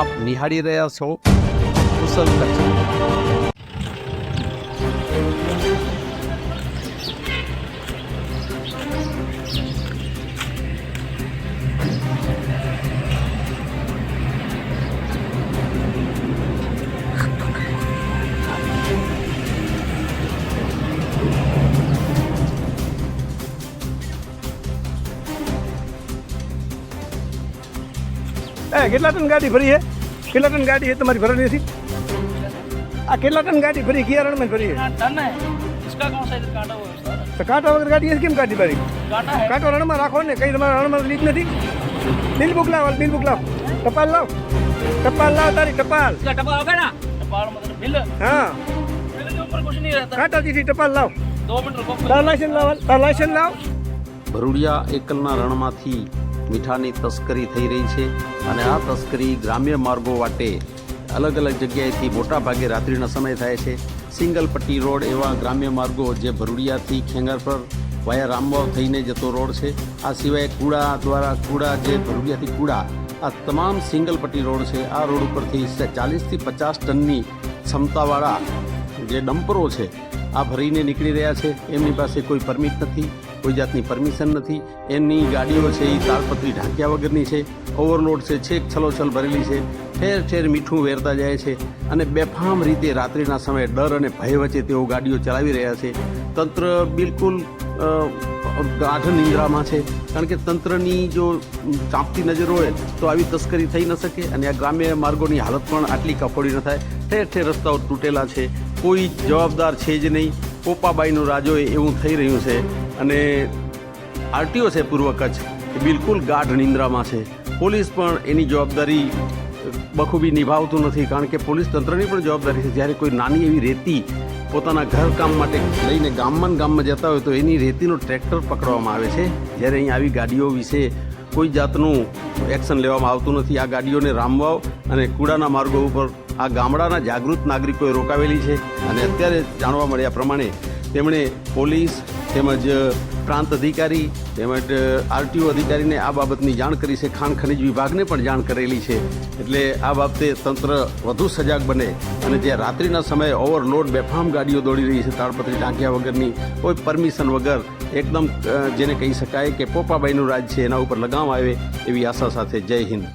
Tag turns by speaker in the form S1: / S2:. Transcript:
S1: આપ નિહાળી રહ્યા છો કુશલ
S2: કેટલા ટન ગાડી ભરી છે કેટલા ટન ગાડી એ તમારી ભરેલી નથી આ કેટલા ટન ગાડી ભરી? ગયા રણમાં ભરી તો કાંટા વગર ગાડી કેમ કાઢી ભરી કાંટો રણમાં રાખો ને કઈ તમારા રણમાં લીક નથી? બિલ બુક લાવ બિલ બુક લાવ. ટપાલ લાવ. ટપાલ લાવ તારી ટપાલ. હા.
S3: કાંટા
S2: દીધી ટપાલ લાવ. લાવ લાયસન્સ લાવ તાર લાઇસન લાવ.
S1: ભરૂડિયા એકલના રણમાંથી મીઠાની તસ્કરી થઈ રહી છે અને આ તસ્કરી ગ્રામ્ય માર્ગો વાટે અલગ અલગ જગ્યાએથી મોટાભાગે રાત્રિના સમય થાય છે. સિંગલ પટ્ટી રોડ એવા ગ્રામ્ય માર્ગો જે ભરૂડિયાથી ખેંગાર પર વાયા રામવાવ થઈને જતો રોડ છે. આ સિવાય કુડા દ્વારા કુડા જે ભરૂડિયાથી કુડા, આ તમામ સિંગલ પટ્ટી રોડ છે, આ રોડ ઉપરથી ચાલીસથી પચાસ ટનની ક્ષમતાવાળા જે ડમ્પરો છે, આ ભરીને નીકળી રહ્યા છે. એમની પાસે કોઈ પરમિટ નથી. કોઈ જાતની પરમિશન નથી. એમની ગાડીઓ છે એ તાલપત્રી ઢાંક્યા વગરની છે ઓવરલોડ છે, છેક છલોછલ ભરેલી છે, ઠેર ઠેર મીઠું વેરતા જાય છે અને બેફામ રીતે રાત્રિના સમયે ડર અને ભય વચ્ચે તેઓ ગાડીઓ ચલાવી રહ્યા છે. તંત્ર બિલકુલ ગાઢ નિંદ્રામાં છે. કારણ કે તંત્રની જો ચાંપતી નજર હોય તો આવી તસ્કરી થઈ ન શકે અને આ ગ્રામ્ય માર્ગોની હાલત પણ આટલી કફોડી ન થાય. ઠેર ઠેર રસ્તાઓ તૂટેલા છે. કોઈ જવાબદાર છે જ નહીં. પોપાબાઈનું રાજો હોય એવું થઈ રહ્યું છે અને આરટીઓ છે પૂર્વ કચ્છ, એ બિલકુલ ગાઢ નિંદ્રામાં છે. પોલીસ પણ એની જવાબદારી બખૂબી નિભાવતું નથી, કારણ કે પોલીસ તંત્રની પણ જવાબદારી છે. જ્યારે કોઈ નાની એવી રેતી પોતાના ઘર કામ માટે લઈને ગામમાં ગામમાં જતા હોય તો એની રેતીનો ટ્રેક્ટર પકડવામાં આવે છે. જ્યારે અહીં આવી ગાડીઓ વિશે કોઈ જાતનું એક્શન લેવામાં આવતું નથી. આ ગાડીઓને રામવાવ અને કુડાના માર્ગો ઉપર આ ગામડાના જાગૃત નાગરિકોએ રોકાવેલી છે. અને અત્યારે જાણવા મળ્યા પ્રમાણે તેમણે પોલીસ તેમજ પ્રાંત અધિકારી તેમજ આરટીઓ અધિકારીને આ બાબતની જાણ કરી છે. ખાણ ખનિજ વિભાગને પણ જાણ કરેલી છે. એટલે આ બાબતે તંત્ર વધુ સજાગ બને અને જે રાત્રિના સમયે ઓવરલોડ બેફામ ગાડીઓ દોડી રહી છે તાળપત્રી ટાંક્યા વગરની, કોઈ પરમિશન વગર એકદમ જેને કહી શકાય કે પોપાબાઈનું રાજ છે, એના ઉપર લગામ આવે એવી આશા સાથે જય હિન્દ.